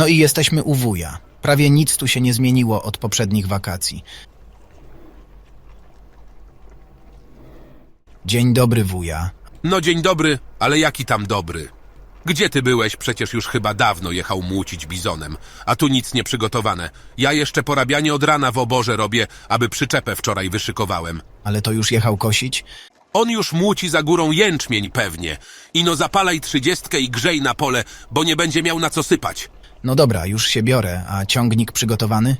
No i jesteśmy u wuja. Prawie nic tu się nie zmieniło od poprzednich wakacji. Dzień dobry, wuja. No dzień dobry, ale jaki tam dobry? Gdzie ty byłeś? Przecież już chyba dawno jechał młócić bizonem, a tu nic nie przygotowane. Ja jeszcze porabianie od rana w oborze robię, aby przyczepę wczoraj wyszykowałem. Ale to już jechał kosić? On już młóci za górą jęczmień pewnie. Ino zapalaj trzydziestkę i grzej na pole, bo nie będzie miał na co sypać. No dobra, już się biorę, a ciągnik przygotowany?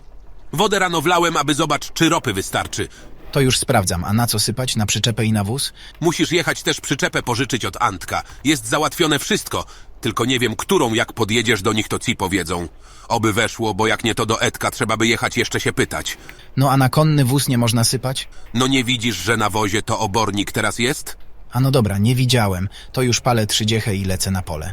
Wodę rano wlałem, aby zobacz, czy ropy wystarczy. To już sprawdzam, a na co sypać? Na przyczepę i na wóz? Musisz jechać też przyczepę pożyczyć od Antka. Jest załatwione wszystko. Tylko nie wiem, którą jak podjedziesz do nich, to ci powiedzą. Oby weszło, bo jak nie to do Edka trzeba by jechać jeszcze się pytać. No a na konny wóz nie można sypać? No nie widzisz, że na wozie to obornik teraz jest? A no dobra, nie widziałem. To już palę trzydziechę i lecę na pole.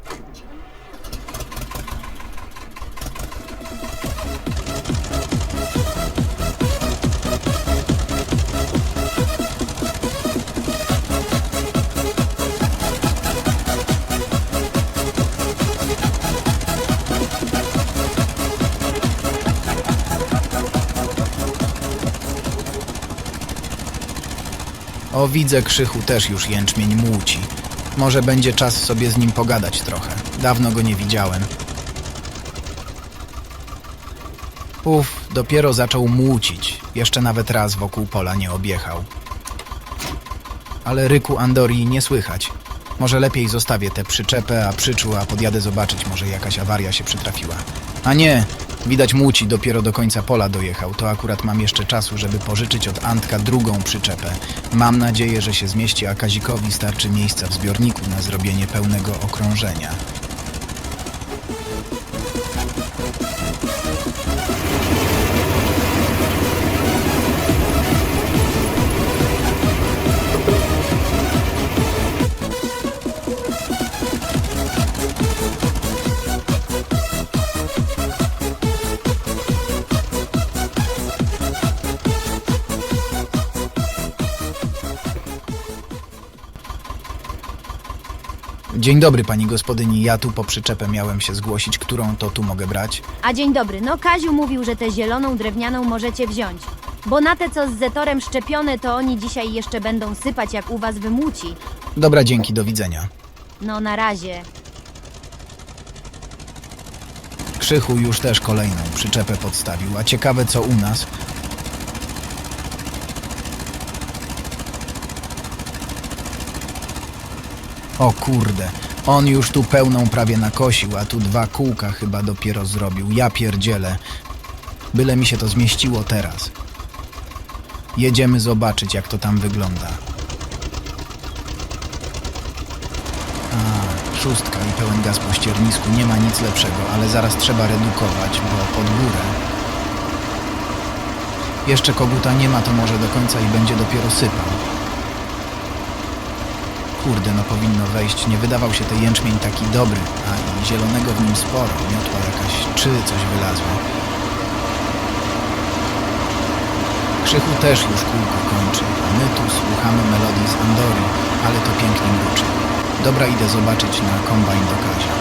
O, widzę, Krzychu też już jęczmień młóci. Może będzie czas sobie z nim pogadać trochę. Dawno go nie widziałem. Uf, dopiero zaczął młócić. Jeszcze nawet raz wokół pola nie objechał. Ale ryku Andori nie słychać. Może lepiej zostawię tę przyczepę, a przyczu, a podjadę zobaczyć, może jakaś awaria się przytrafiła. A nie, widać młóci, dopiero do końca pola dojechał. To akurat mam jeszcze czasu, żeby pożyczyć od Antka drugą przyczepę. Mam nadzieję, że się zmieści, a Kazikowi starczy miejsca w zbiorniku na zrobienie pełnego okrążenia. Dzień dobry, pani gospodyni. Ja tu po przyczepę miałem się zgłosić, którą to tu mogę brać. A dzień dobry, no Kaziu mówił, że tę zieloną drewnianą możecie wziąć. Bo na te, co z zetorem szczepione, to oni dzisiaj jeszcze będą sypać, jak u was wymuci. Dobra, dzięki, do widzenia. No na razie. Krzychu już też kolejną przyczepę podstawił, a ciekawe co u nas. O kurde, on już tu pełną prawie nakosił, a tu dwa kółka chyba dopiero zrobił. Ja pierdzielę. Byle mi się to zmieściło teraz. Jedziemy zobaczyć, jak to tam wygląda. A, szóstka i pełen gaz po ściernisku. Nie ma nic lepszego, ale zaraz trzeba redukować, bo pod górę. Jeszcze koguta nie ma, to może do końca i będzie dopiero sypał. Kurde, no powinno wejść. Nie wydawał się ten jęczmień taki dobry, a i zielonego w nim sporo. Miotła jakaś czy coś wylazło. Krzychu też już kółko kończy, a my tu słuchamy melodii z Andori, ale to pięknie mruczy. Dobra, idę zobaczyć na kombajn do Kazia.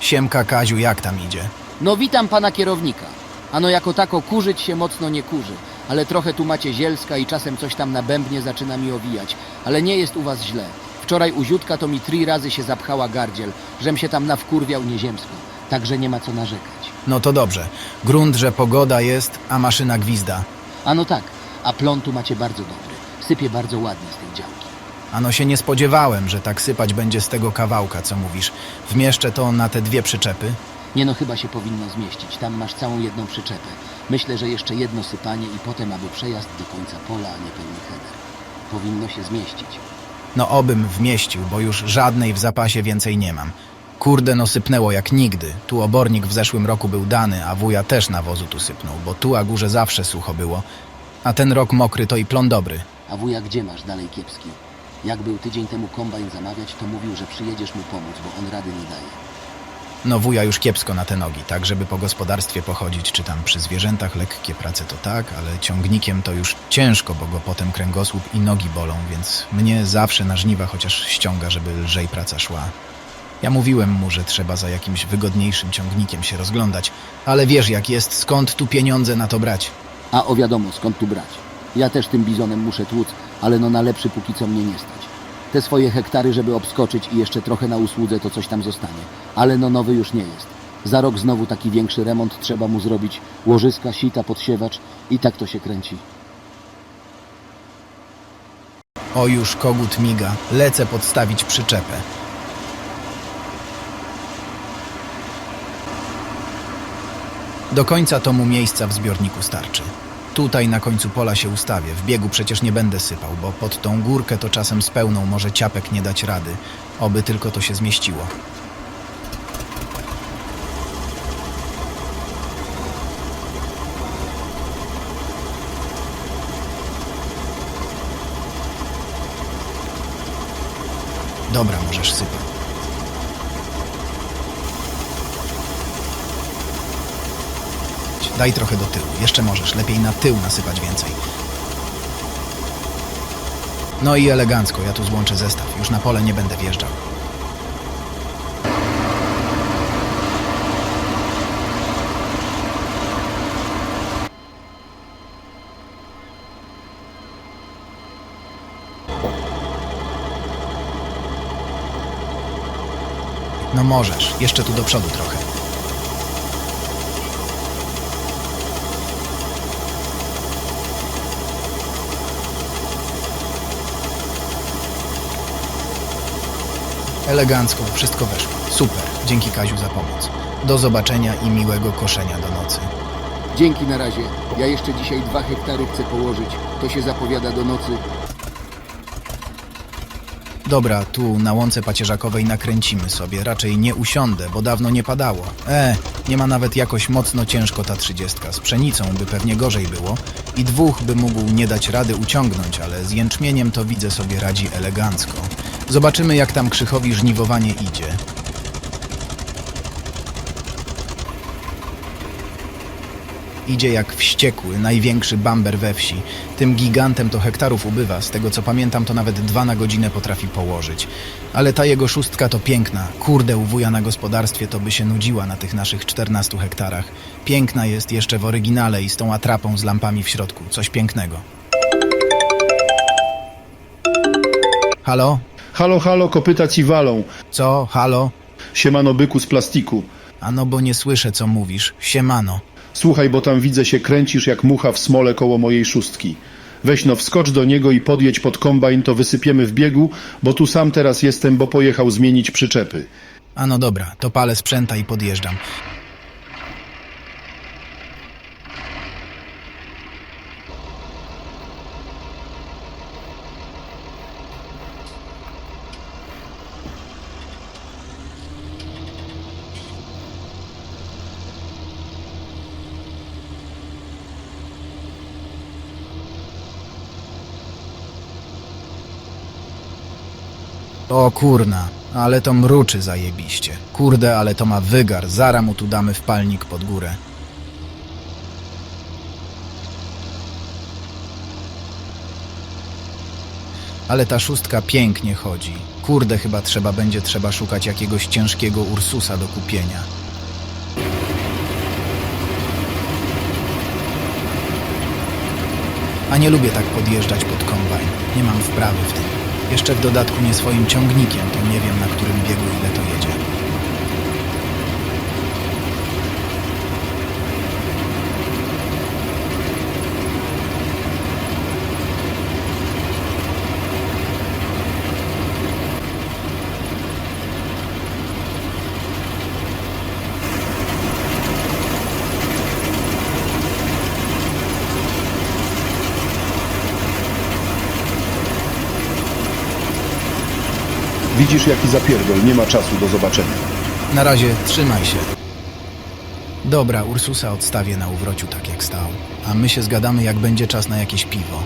Siemka Kaziu, jak tam idzie? No witam pana kierownika. Ano jako tako kurzyć się mocno nie kurzy, ale trochę tu macie zielska i czasem coś tam na bębnie zaczyna mi owijać, ale nie jest u was źle. Wczoraj u Ziutka to mi trzy razy się zapchała gardziel, żem się tam nawkurwiał nieziemsko, także nie ma co narzekać. No to dobrze. Grunt, że pogoda jest, a maszyna gwizda. Ano tak, a plon tu macie bardzo dobry, sypie bardzo ładnie z tej działki. Ano się nie spodziewałem, że tak sypać będzie z tego kawałka, co mówisz. Wmieszczę to na te dwie przyczepy. Nie no chyba się powinno zmieścić, tam masz całą jedną przyczepę. Myślę, że jeszcze jedno sypanie i potem aby przejazd do końca pola, a nie pełny header. Powinno się zmieścić. No obym wmieścił, bo już żadnej w zapasie więcej nie mam. Kurde, no sypnęło jak nigdy. Tu obornik w zeszłym roku był dany, a wuja też nawozu tu sypnął, bo tu a górze zawsze sucho było. A ten rok mokry to i plon dobry. A wuja gdzie masz dalej kiepski? Jak był tydzień temu kombajn zamawiać, to mówił, że przyjedziesz mu pomóc, bo on rady nie daje. No wuja już kiepsko na te nogi, tak żeby po gospodarstwie pochodzić, czy tam przy zwierzętach lekkie prace to tak, ale ciągnikiem to już ciężko, bo go potem kręgosłup i nogi bolą, więc mnie zawsze na żniwa chociaż ściąga, żeby lżej praca szła. Ja mówiłem mu, że trzeba za jakimś wygodniejszym ciągnikiem się rozglądać, ale wiesz jak jest, skąd tu pieniądze na to brać? A o wiadomo, skąd tu brać. Ja też tym bizonem muszę tłuc, ale no na lepszy póki co mnie nie stać. Te swoje hektary, żeby obskoczyć i jeszcze trochę na usłudze, to coś tam zostanie. Ale no nowy już nie jest. Za rok znowu taki większy remont trzeba mu zrobić. Łożyska, sita, podsiewacz i tak to się kręci. O już kogut miga, lecę podstawić przyczepę. Do końca tomu miejsca w zbiorniku starczy. Tutaj na końcu pola się ustawię, w biegu przecież nie będę sypał, bo pod tą górkę to czasem z pełną może ciapek nie dać rady. Oby tylko to się zmieściło. Dobra, możesz sypać. Daj trochę do tyłu. Jeszcze możesz. Lepiej na tył nasypać więcej. No i elegancko. Ja tu złączę zestaw. Już na pole nie będę wjeżdżał. No możesz. Jeszcze tu do przodu trochę. Elegancko, wszystko weszło. Super. Dzięki Kaziu za pomoc. Do zobaczenia i miłego koszenia do nocy. Dzięki na razie. Ja jeszcze dzisiaj dwa hektary chcę położyć. To się zapowiada do nocy. Dobra, tu na łące pacierzakowej nakręcimy sobie. Raczej nie usiądę, bo dawno nie padało. E, nie ma nawet jakoś mocno ciężko ta trzydziestka. Z pszenicą by pewnie gorzej było i dwóch by mógł nie dać rady uciągnąć, ale z jęczmieniem to widzę sobie radzi elegancko. Zobaczymy jak tam Krzychowi żniwowanie idzie. Idzie jak wściekły, największy bamber we wsi. Tym gigantem to hektarów ubywa, z tego co pamiętam to nawet dwa na godzinę potrafi położyć. Ale ta jego szóstka to piękna. Kurde, u wuja na gospodarstwie to by się nudziła na tych naszych 14 hektarach. Piękna jest jeszcze w oryginale i z tą atrapą z lampami w środku. Coś pięknego. Halo? Halo, halo, kopyta ci walą. Co? Halo? Siemano byku z plastiku. Ano bo nie słyszę co mówisz. Siemano. Słuchaj, bo tam widzę się kręcisz jak mucha w smole koło mojej szóstki. Weź no, wskocz do niego i podjedź pod kombajn, to wysypiemy w biegu, bo tu sam teraz jestem, bo pojechał zmienić przyczepy. A no dobra, to palę sprzęta i podjeżdżam. O kurna, ale to mruczy zajebiście. Kurde, ale to ma wygar. Zara mu tu damy w palnik pod górę. Ale ta szóstka pięknie chodzi. Kurde, chyba trzeba będzie trzeba szukać jakiegoś ciężkiego Ursusa do kupienia. A nie lubię tak podjeżdżać pod kombajn. Nie mam wprawy w tym. Jeszcze w dodatku nie swoim ciągnikiem, to nie wiem na którym biegu ile to jedzie. Widzisz jaki zapierdol, nie ma czasu do zobaczenia. Na razie trzymaj się. Dobra, Ursusa odstawię na uwrociu tak jak stał, a my się zgadamy jak będzie czas na jakieś piwo.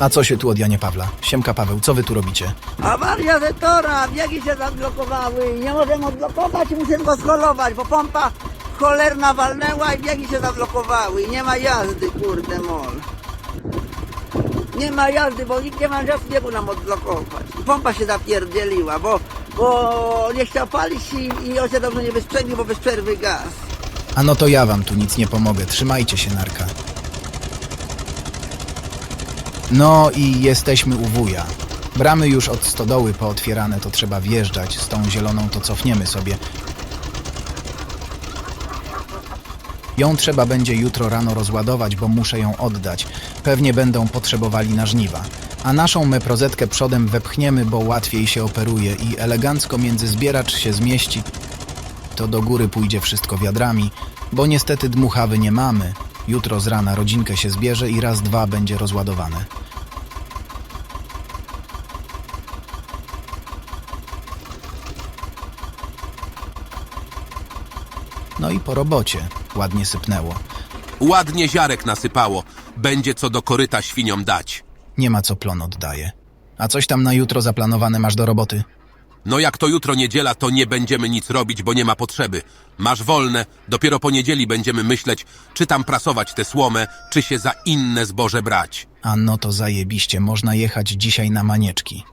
A co się tu od Janie Pawla? Siemka Paweł, co wy tu robicie? Awaria zetora, biegi się zablokowały. Nie możemy odblokować i muszę go scholować, bo pompa cholerna walnęła i biegi się zablokowały. I nie ma jazdy, kurde mol. Nie ma jazdy, bo nikt nie ma żadnego biegu nam odblokować. I pompa się zapierdzieliła, bo, bo nie chciał palić i, i on się dobrze nie wysprzęglił, bo bez przerwy gaz. A no to ja wam tu nic nie pomogę, trzymajcie się narka. No i jesteśmy u wuja. Bramy już od stodoły pootwierane, to trzeba wjeżdżać. Z tą zieloną to cofniemy sobie. Ją trzeba będzie jutro rano rozładować, bo muszę ją oddać. Pewnie będą potrzebowali na żniwa. A naszą meprozetkę przodem wepchniemy, bo łatwiej się operuje i elegancko między zbieracz się zmieści. To do góry pójdzie wszystko wiadrami, bo niestety dmuchawy nie mamy. Jutro z rana rodzinkę się zbierze i raz dwa będzie rozładowane. No i po robocie. Ładnie sypnęło. Ładnie ziarek nasypało. Będzie co do koryta świniom dać. Nie ma co plon oddaje. A coś tam na jutro zaplanowane masz do roboty? No jak to jutro niedziela, to nie będziemy nic robić, bo nie ma potrzeby. Masz wolne, dopiero po niedzieli będziemy myśleć, czy tam prasować tę słomę, czy się za inne zboże brać. A no to zajebiście, można jechać dzisiaj na manieczki.